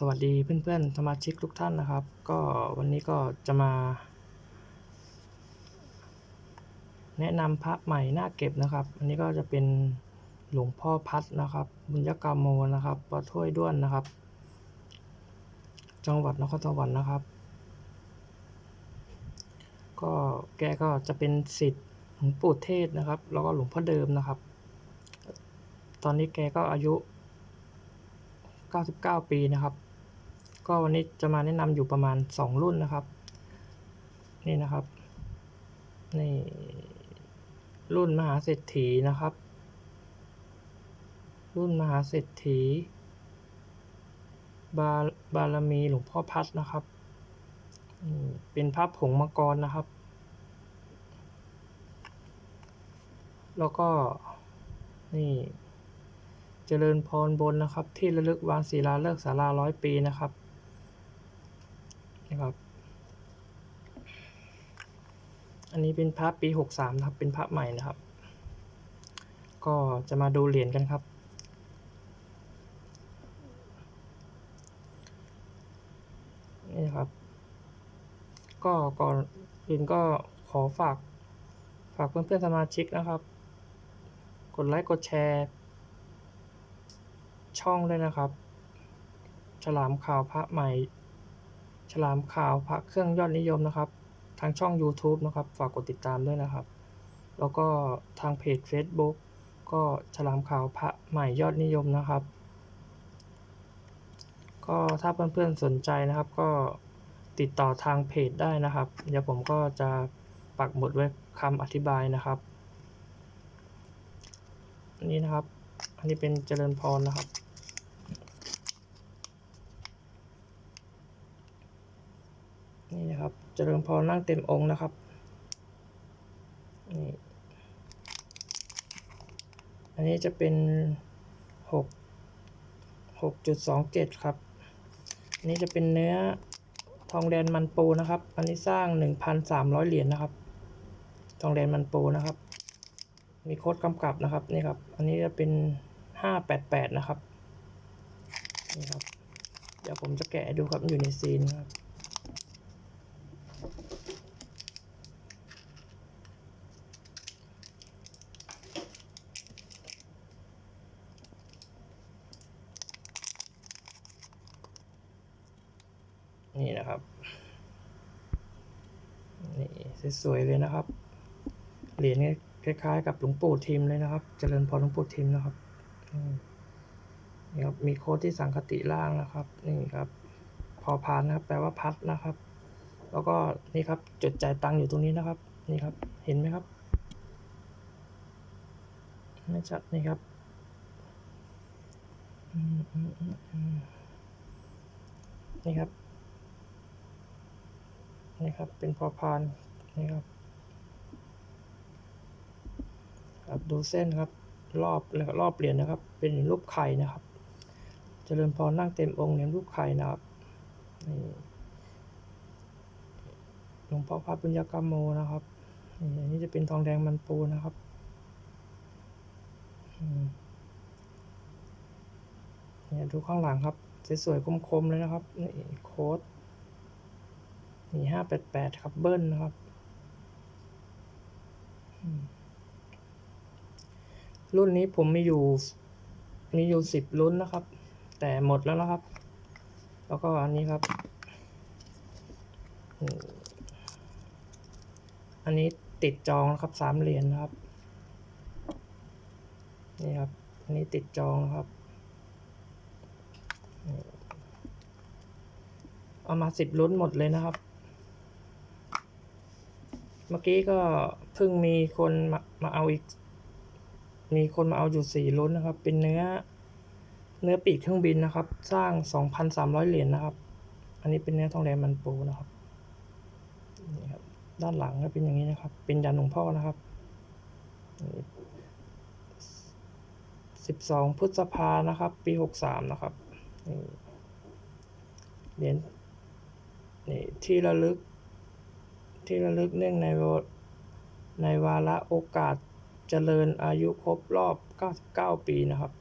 สวัสดีเพื่อนๆสมาชิกทุกท่านนะครับ ก็วันนี้ก็จะมา แนะนำพระใหม่หน้าเก็บนะครับ อันนี้ก็จะเป็นหลวงพ่อพัดนะครับ บุญยกรรมโมนะครับวัดถ้วยด้วนนะครับ จังหวัดนครสวรรค์นะครับ ก็แกก็จะเป็นสิทธิ์หลวงปู่เทศนะครับ แล้วก็หลวงพ่อเดิมนะครับ ตอนนี้แกก็อายุ 99 ปีนะครับ ก็วันนี้จะมาแนะนำอยู่ประมาณ 2 รุ่นนะครับ นี่นะครับ นี่ รุ่นมหาเศรษฐีนะครับ รุ่นมหาเศรษฐี บาบารมีหลวงพ่อพัดนะครับ เป็นพระผงมังกรนะครับ แล้วก็ นี่เจริญพรบนนะครับ ที่ระลึกวานศิลาเลิกศาลาร้อยปีนะครับ นะครับ อันนี้เป็นพระปีหกสามนะครับ เป็นพระใหม่นะครับ ก็จะมาดูเหรียญกันครับ นี่ครับ ก็ก่อนอื่นก็ขอฝากฝากเพื่อนๆสมาชิกนะครับ กดไลค์กดแชร์ ช่องด้วยนะครับ ฉลามข่าวพระใหม่ ฉลามข่าวพระเครื่องยอดนิยมนะครับ ทางช่อง YouTube นะครับ ฝากกดติดตามด้วยนะครับ แล้วก็ทางเพจ Facebook ก็ฉลามข่าวพระใหม่ยอดนิยมนะครับ ก็ถ้าเพื่อนๆสนใจนะครับก็ติดต่อทางเพจได้นะครับ เดี๋ยวผมก็จะปักหมุดไว้คำอธิบายนะครับนนี้นะครับ อันนี้เป็นเจริญพรนะครับ นี่นะครับ เจริญพรนั่งเต็มองค์นะครับนี่อันนี้จะเป็นหกหกจุดสองเจ็ดครับ อันนี้จะเป็นเนื้อทองแดนมันปูนะครับ อันนี้สร้างหนึ่งพันสามร้อยเหรียญนะครับ ทองแดนมันปูนะครับ มีโค้ดกำกับนะครับนี่ครับ อันนี้จะเป็นห้าแปดแปดนะครับนี่ครับ เดี๋ยวผมจะแกะดูครับอยู่ในซีนครับ นี่นะครับนี่สวยๆเลยนะครับ เหรียญนี่ยคล้ายๆ กับหลวงปู่ทิมเลยนะครับ เจริญพรหลวงปู่ทิมนะครับนี่ครับมีโค้ดที่สังคติล่างนะครับ นี่ครับพอพานนะครับ แปลว่าพัดนะครับ แล้วก็นี่ครับจดจ่ายตังค์อยู่ตรงนี้นะครับ นี่ครับ เห็นไหมครับไม่ชัดนี่ครับนี่ครับ นี่ครับ เป็นพอพานนี่ครับ ครับดูเส้นครับ รอบแล้วรอบเหรียญนะครับ เป็นรูปไข่นะครับเจริญพรนั่งเต็มองค์เนี่ยรูปไข่นะครับนี่หลวงพ่อพระปุญญากรรมโมนะครับนี่อันนี้จะเป็นทองแดงมันปูนะครับเนี่ยดูข้างหลังครับสวยๆคมๆเลยนะครับนี่โค้ด นี่ห้าแปดแปดครับเบิ้ลนะครับ รุ่นนี้ผมมีอยู่ มีอยู่สิบรุ่นนะครับ แต่หมดแล้วนะครับ แล้วก็อันนี้ครับ อันนี้ติดจองนะครับสามเหรียญนะครับ นี่ครับ อันนี้ติดจองนะครับเอามาสิบรุ่นหมดเลยนะครับ เมื่อกี้ก็เพิ่งมีคนมามาเอาอีก มีคนมาเอาอยู่สี่ล้นนะครับ เป็นเนื้อ เนื้อปีกเครื่องบินนะครับ สร้างสองพันสามร้อยเหรียญนะครับ อันนี้เป็นเนื้อทองแดงมันปูนะครับนี่ครับ ด้านหลังก็เป็นอย่างนี้นะครับ เป็นยันหลวงพ่อนะครับสิบสองพฤษภานะครับ ปีหกสามนะครับเหรียญนี่ที่ระลึก ที่ระลึกเนื่องในวาในวาระโอกาสเจริญอายุครบรอบ 99 ปีนะครับ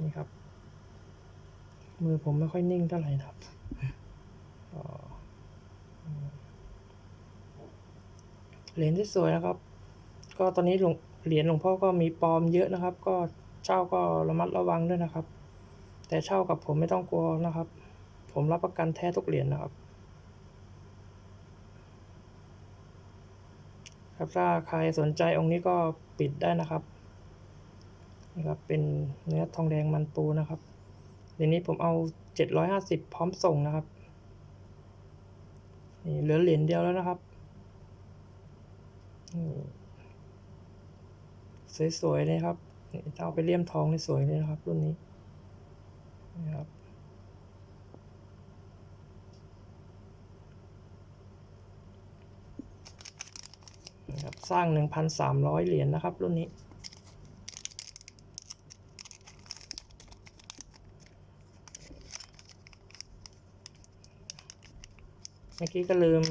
นี่ครับ มือผมไม่ค่อยนิ่งเท่าไหร่นะครับเหรียญที่สวยนะครับ ก็ตอนนี้หลวงเหรียญหลวงพ่อก็มีปลอมเยอะนะครับ ก็เช่าก็ระมัดระวังด้วยนะครับ แต่เช่ากับผมไม่ต้องกลัวนะครับ ผมรับประกันแท้ทุกเหรียญนะครับ ครับถ้าใครสนใจองค์นี้ก็ปิดได้นะครับนี่ครับเป็นเนื้อทองแดงมันปูนะครับเดี๋ยวนี้ผมเอาเจ็ดร้อยห้าสิบพร้อมส่งนะครับนี่เหลือเหรียญเดียวแล้วนะครับสวยๆเลยครับเอาไปเลี่ยมทองนี่สวยเลยนะครับ รุ่นนี้นี่ครับ นะครับสร้าง 1,300 เหรียญนะครับรุ่นนี้ เมื่อกี้ก็ลืม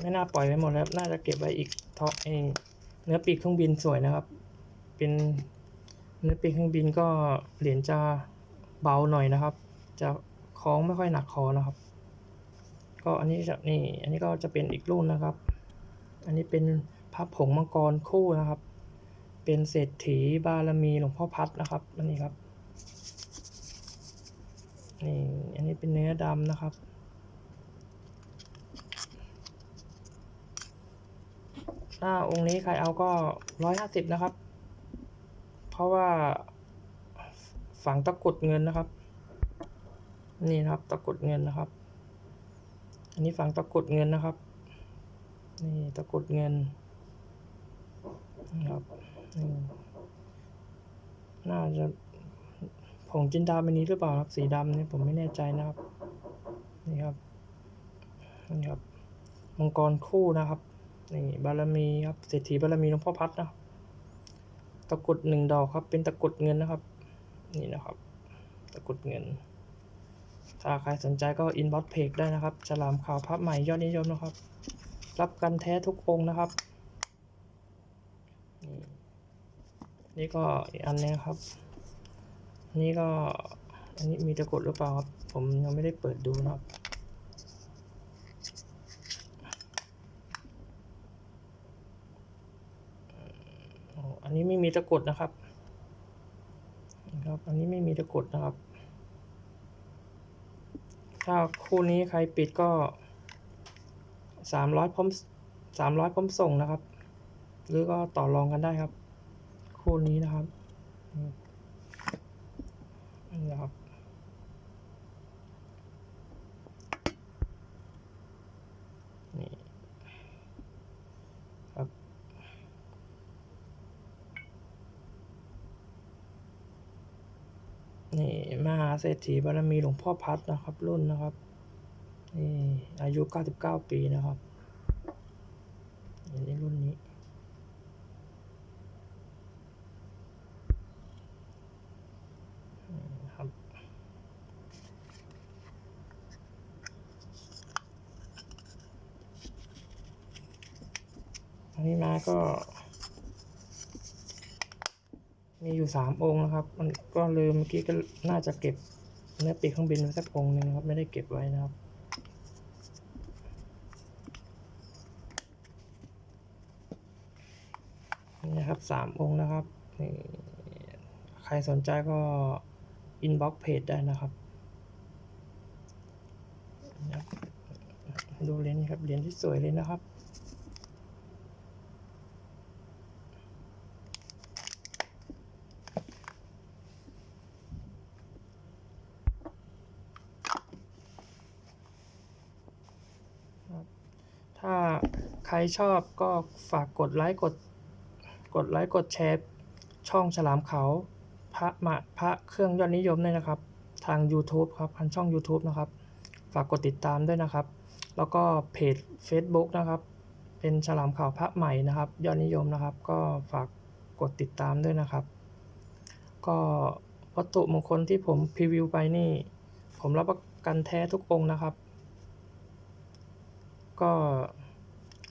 ไม่น่าปล่อยไว้หมดแล้ว น่าจะเก็บไว้อีกทอเองเนื้อปีกเครื่องบินสวยนะครับ เป็นเนื้อปีกเครื่องบินก็เหรียญจะเบาหน่อยนะครับ จะคล้องไม่ค่อยหนักคอนะครับ ก็อันนี้จะนี่อันนี้ก็จะเป็นอีกรุ่นนะครับ อันนี้เป็นพระผงมังกรคู่นะครับ เป็นเศรษฐีบารมีหลวงพ่อพัดนะครับอันนี้ครับนี่อันนี้เป็นเนื้อดำนะครับถ้าองค์นี้ใครเอาก็ร้อยห้าสิบนะครับ เพราะว่าฝังตะกรุดเงินนะครับ นี่นะครับตะกรุดเงินนะครับ อันนี้ฝังตะกรุดเงินนะครับ นี่ตะกุดเงินนะครับนี่น่าจะผงจินดาเป็นนี้หรือเปล่าครับ สีดำนี่ผมไม่แน่ใจนะครับ นี่ครับ นี่ครับ มังกรคู่นะครับ นี่บารมีครับ เศรษฐีบารมีหลวงพ่อพัดนะ ตะกุดหนึ่งดอกครับ เป็นตะกุดเงินนะครับ นี่นะครับ ตะกุดเงิน ถ้าใครสนใจก็อินบ็อกเพจได้นะครับฉลามข่าวพับใหม่ยอดนิยมนะครับ รับกันแท้ทุกองนะครับ นี่ก็อีกอันนึงครับ นี่ก็อันนี้มีตะกุดหรือเปล่าครับ ผมยังไม่ได้เปิดดูนะครับอ๋ออันนี้ไม่มีตะกุดนะครับนะครับ อันนี้ไม่มีตะกุดนะครับ ถ้าคู่นี้ใครปิดก็ สามร้อยพร้อมสามร้อยพร้อมส่งนะครับ หรือก็ต่อรองกันได้ครับ คู่นี้นะครับนี่นะครับนี่ครับ นี่มหาเศรษฐีบารมีหลวงพ่อพัดนะครับ รุ่นนะครับ นี่อายุ 99 ปีนะครับอันรุ่นนี้ ครับ อันนี้มาก็ มีอยู่สามองค์นะครับ มันก็ลืมเมื่อกี้ก็น่าจะเก็บเนื้อปีกเครื่องบินไว้สักองค์หนึ่งนะครับ ไม่ได้เก็บไว้นะครับ นะครับสามองค์นะครับนี่ใครสนใจก็อินบ็อกเพจได้นะครับ ดูเหรียญครับเหรียญที่สวยเลยนะครับถ้าใครชอบก็ฝากกดไลค์กด กดไลค์กดแชร์ช่องฉลามเขาพระมะพระเครื่องยอดนิยมด้วยนะครับ ทาง YouTube ครับทางช่อง YouTube นะครับ ฝากกดติดตามด้วยนะครับ แล้วก็เพจ Facebook นะครับ เป็นฉลามข่าวพระใหม่นะครับ ยอดนิยมนะครับ ก็ฝากกดติดตามด้วยนะครับ ก็วัตถุมงคลที่ผมพรีวิวไปนี่ ผมรับประกันแท้ทุกองค์นะครับ ก็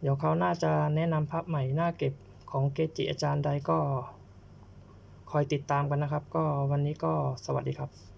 เดี๋ยวเขาน่าจะแนะนำพระใหม่น่าเก็บ ของเกจิอาจารย์ใดก็คอยติดตามกันนะครับ ก็วันนี้ก็สวัสดีครับ